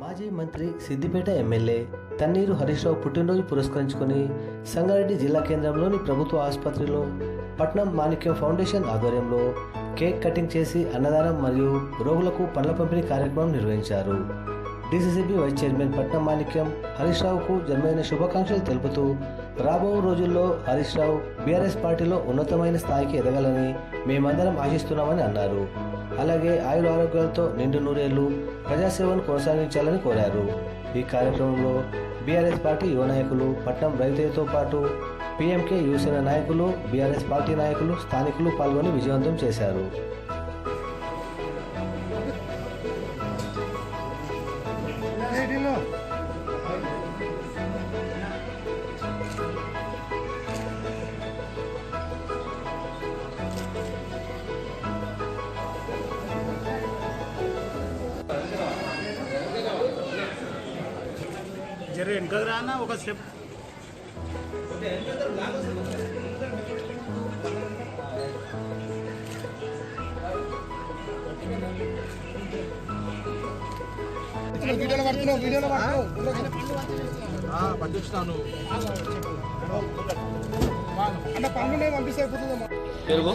మాజీ మంత్రి సిద్దిపేట ఎమ్మెల్యే తన్నీరు హరీష్ రావు పుట్టినరోజు పురస్కరించుకుని సంగారెడ్డి జిల్లా కేంద్రంలోని ప్రభుత్వ ఆసుపత్రిలో పట్నం మాణిక్యం ఫౌండేషన్ ఆధ్వర్యంలో కేక్ కటింగ్ చేసి అన్నదానం మరియు రోగులకు పండ్ల పంపిణీ కార్యక్రమం నిర్వహించారు. డీసీసీబీ వైస్ చైర్మన్ పట్నం మాణిక్యం హరీష్ రావుకు జన్మైన శుభాకాంక్షలు తెలుపుతూ రాబో రోజుల్లో హరీష్ రావు బీఆర్ఎస్ పార్టీలో ఉన్నతమైన స్థాయికి ఎదగాలని మేమందరం ఆశిస్తున్నామని అన్నారు. అలాగే ఆయుర ఆరోగ్యాలతో నిండు నూరేళ్ళు ప్రజాసేవను కొనసాగించాలని కోరారు. ఈ కార్యక్రమంలో బీఆర్ఎస్ పార్టీ యువ నాయకులు పట్నం రైతులతో పాటు పీఎంకే యువసేన నాయకులు బీఆర్ఎస్ పార్టీ నాయకులు స్థానికులు పాల్గొని విజయవంతం చేశారు. జర వెనుకకు రానా ఒక స్టెప్. వీడియోలో పడుతున్నావు వీడియోలో పడుతున్నావు. పంపించినాను అంటే పనులు పంపిస్తే అయిపోతుందమ్మా. పెరుగు?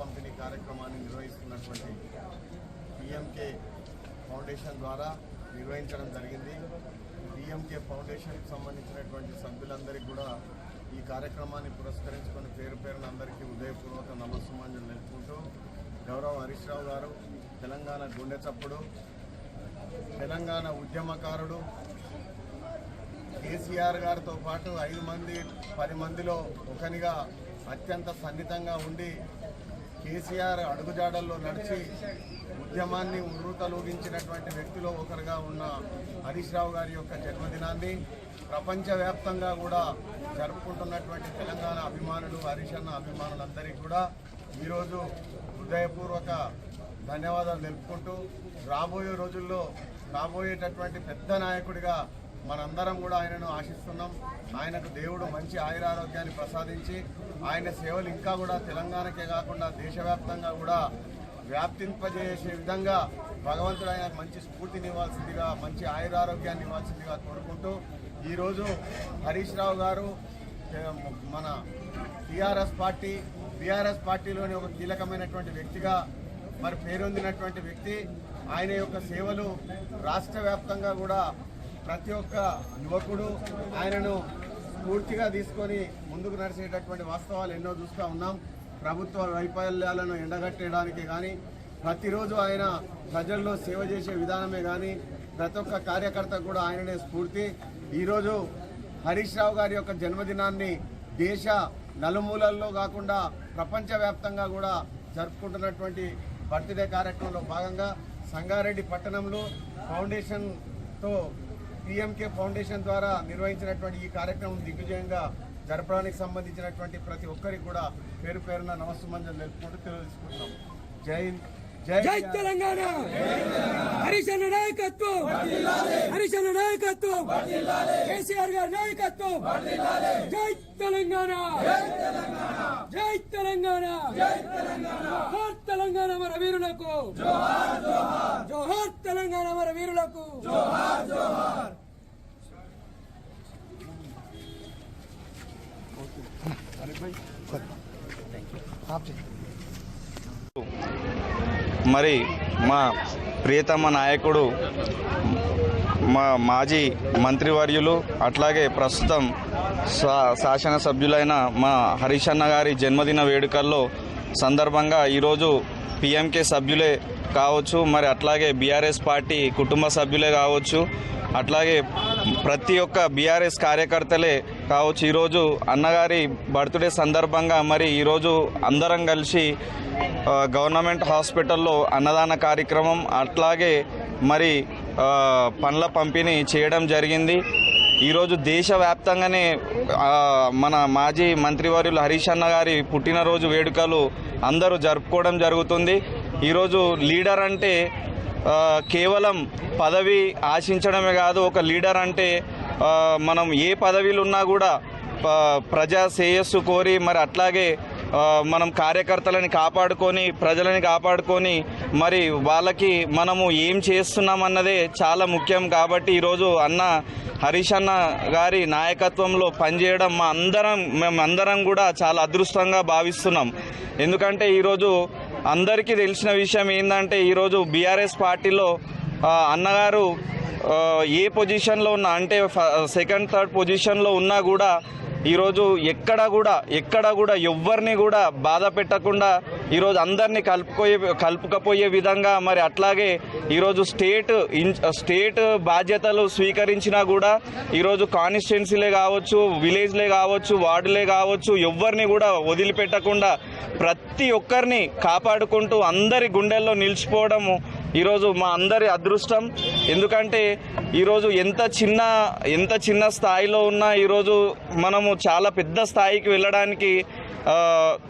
పంపిణీ కార్యక్రమాన్ని నిర్వహిస్తున్నటువంటి పిఎంకే ఫౌండేషన్ ద్వారా నిర్వహించడం జరిగింది. పిఎంకే ఫౌండేషన్కి సంబంధించినటువంటి సభ్యులందరికీ కూడా ఈ కార్యక్రమాన్ని పురస్కరించుకొని పేరు పేరున అందరికీ ఉదయపూర్వక నమస్సుమాన్యులు తెలుపుకుంటూ గౌరవ హరీష్ రావు గారు తెలంగాణ గుండె చప్పుడు తెలంగాణ ఉద్యమకారుడు కేసీఆర్ గారితో పాటు ఐదు మంది పది మందిలో ఒకనిగా అత్యంత సన్నిహితంగా ఉండి కేసీఆర్ అడుగుజాడల్లో నడిచి ఉద్యమాన్ని ఉర్రూతలూగించినటువంటి వ్యక్తిలో ఒకరుగా ఉన్న హరీష్ రావు గారి యొక్క జన్మదినాన్ని ప్రపంచవ్యాప్తంగా కూడా జరుపుకుంటున్నటువంటి తెలంగాణ అభిమానులు హరీష్ అన్న అభిమానులందరికీ కూడా ఈరోజు హృదయపూర్వక ధన్యవాదాలు తెలుపుకుంటూ రాబోయే రోజుల్లో రాబోయేటటువంటి పెద్ద నాయకుడిగా మనందరం కూడా ఆయనను ఆశిస్తున్నాం. ఆయనకు దేవుడు మంచి ఆయురారోగ్యాన్ని ప్రసాదించి ఆయన సేవలు ఇంకా కూడా తెలంగాణకే కాకుండా దేశవ్యాప్తంగా కూడా వ్యాప్తింపజేసే విధంగా భగవంతుడు ఆయనకు మంచి స్ఫూర్తినివ్వాల్సిందిగా మంచి ఆయురారోగ్యాన్ని ఇవ్వాల్సిందిగా కోరుకుంటూ ఈరోజు హరీష్ రావు గారు మన టీఆర్ఎస్ పార్టీ బీఆర్ఎస్ పార్టీలోని ఒక కీలకమైనటువంటి వ్యక్తిగా మరి పేరొందినటువంటి వ్యక్తి ఆయన యొక్క సేవలు రాష్ట్ర వ్యాప్తంగా కూడా ప్రతి ఒక్క యువకుడు ఆయనను స్ఫూర్తిగా తీసుకొని ముందుకు నడిచేటటువంటి వాస్తవాలు ఎన్నో చూస్తూ ఉన్నాం. ప్రభుత్వ వైఫల్యాలను ఎండగట్టేయడానికి కానీ ప్రతిరోజు ఆయన ప్రజల్లో సేవ చేసే విధానమే కానీ ప్రతి ఒక్క కార్యకర్త కూడా ఆయననే స్ఫూర్తి. ఈరోజు హరీష్ రావు గారి యొక్క జన్మదినాన్ని దేశ నలుమూలల్లో కాకుండా ప్రపంచవ్యాప్తంగా కూడా జరుపుకుంటున్నటువంటి బర్త్డే కార్యక్రమంలో భాగంగా సంగారెడ్డి పట్టణంలో ఫౌండేషన్తో పిఎంకే ఫౌండేషన్ ద్వారా నిర్వహించినటువంటి ఈ కార్యక్రమం దిగ్విజయంగా జరపడానికి సంబంధించినటువంటి ప్రతి ఒక్కరికి కూడా పేరు పేరున నమస్సుమంజలు తెలుపుకుంటూ తెలియజేసుకుంటున్నాం. జై జై జై తెలంగాణ! హరిశన్న నాయకత్వం! హరిశన్న నాయకత్వం! కేసీఆర్ గారి నాయకత్వం! జై తెలంగాణ! జై తెలంగాణ! జోహార్ తెలంగాణ మన వీరులకు! జోహార్ తెలంగాణ మన వీరులకు! మరి మా ప్రియతమ నాయకుడు మా మాజీ మంత్రివర్యులు అట్లాగే ప్రస్తుతం శా శాసనసభ్యులైన మా హరీష్ గారి జన్మదిన వేడుకల్లో సందర్భంగా ఈరోజు పిఎంకే సభ్యులే కావచ్చు మరి అట్లాగే బీఆర్ఎస్ పార్టీ కుటుంబ సభ్యులే కావచ్చు అట్లాగే ప్రతి ఒక్క బీఆర్ఎస్ కార్యకర్తలే కావచ్చు. ఈరోజు అన్నగారి బర్త్డే సందర్భంగా మరి ఈరోజు అందరం కలిసి గవర్నమెంట్ హాస్పిటల్లో అన్నదాన కార్యక్రమం అట్లాగే మరి పండ్ల పంపిణీ చేయడం జరిగింది. ఈరోజు దేశవ్యాప్తంగానే మన మాజీ మంత్రివర్యులు హరీష్ అన్న గారి పుట్టినరోజు వేడుకలు అందరూ జరుపుకోవడం జరుగుతుంది. ఈరోజు లీడర్ అంటే కేవలం పదవి ఆశించడమే కాదు ఒక లీడర్ అంటే మనం ఏ పదవిలు ఉన్నా కూడా ప్రజా శ్రేయస్సు కోరి మరి అట్లాగే మనం కార్యకర్తలని కాపాడుకొని ప్రజలని కాపాడుకొని మరి వాళ్ళకి మనము ఏం చేస్తున్నాం అన్నదే చాలా ముఖ్యం కాబట్టి ఈరోజు అన్న హరీష్ అన్న గారి నాయకత్వంలో పనిచేయడం మా అందరం మేమందరం కూడా చాలా అదృష్టంగా భావిస్తున్నాం. ఎందుకంటే ఈరోజు అందరికీ తెలిసిన విషయం ఏంటంటే ఈరోజు బీఆర్ఎస్ పార్టీలో అన్నగారు ఏ పొజిషన్లో ఉన్నా అంటే సెకండ్ థర్డ్ పొజిషన్లో ఉన్నా కూడా ఈరోజు ఎక్కడ కూడా ఎక్కడ కూడా ఎవ్వరిని కూడా బాధ పెట్టకుండా ఈరోజు అందరినీ కలుపుకోయే కలుపుకపోయే విధంగా మరి అట్లాగే ఈరోజు స్టేట్ స్టేట్ బాధ్యతలు స్వీకరించినా కూడా ఈరోజు కాన్స్టిట్యున్సీలే కావచ్చు విలేజ్లే కావచ్చు వార్డులే కావచ్చు ఎవ్వరిని కూడా వదిలిపెట్టకుండా ప్రతి ఒక్కరిని కాపాడుకుంటూ అందరి గుండెల్లో నిలిచిపోవడము ఈరోజు మా అందరి అదృష్టం. ఎందుకంటే ఈరోజు ఎంత చిన్న ఎంత చిన్న స్థాయిలో ఉన్నా ఈరోజు మనము చాలా పెద్ద స్థాయికి వెళ్ళడానికి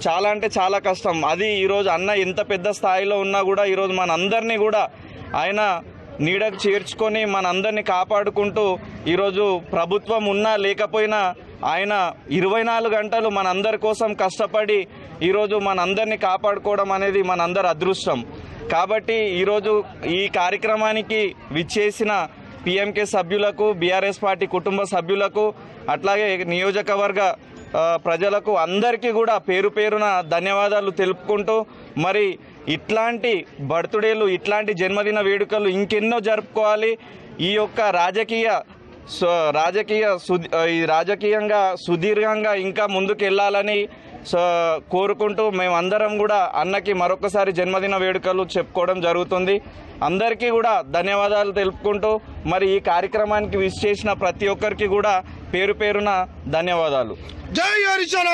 చాలా అంటే చాలా కష్టం. అది ఈరోజు అన్న ఎంత పెద్ద స్థాయిలో ఉన్నా కూడా ఈరోజు మనందరినీ కూడా ఆయన నీడకు చేర్చుకొని మనందరినీ కాపాడుకుంటూ ఈరోజు ప్రభుత్వం ఉన్నా లేకపోయినా ఆయన ఇరవై నాలుగు గంటలు మనందరి కోసం కష్టపడి ఈరోజు మనందరినీ కాపాడుకోవడం అనేది మనందరి అదృష్టం. కాబట్టి ఈరోజు ఈ కార్యక్రమానికి విచ్చేసిన పిఎంకే సభ్యులకు బీఆర్ఎస్ పార్టీ కుటుంబ సభ్యులకు అట్లాగే నియోజకవర్గ ప్రజలకు అందరికీ కూడా పేరు పేరున ధన్యవాదాలు తెలుపుకుంటూ మరి ఇట్లాంటి బర్త్డేలు ఇట్లాంటి జన్మదిన వేడుకలు ఇంకెన్నో జరుపుకోవాలి. ఈ యొక్క రాజకీయ సో రాజకీయ సుదీ ఈ రాజకీయంగా సుదీర్ఘంగా ఇంకా ముందుకు వెళ్ళాలని సో కోరుకుంటూ మేమందరం కూడా అన్నకి మరొకసారి జన్మదిన వేడుకలు చెప్పుకోవడం జరుగుతుంది. అందరికీ కూడా ధన్యవాదాలు తెలుపుకుంటూ మరి ఈ కార్యక్రమానికి విశ్ చేసిన ప్రతి ఒక్కరికి కూడా పేరు పేరున ధన్యవాదాలు. జై హరిశన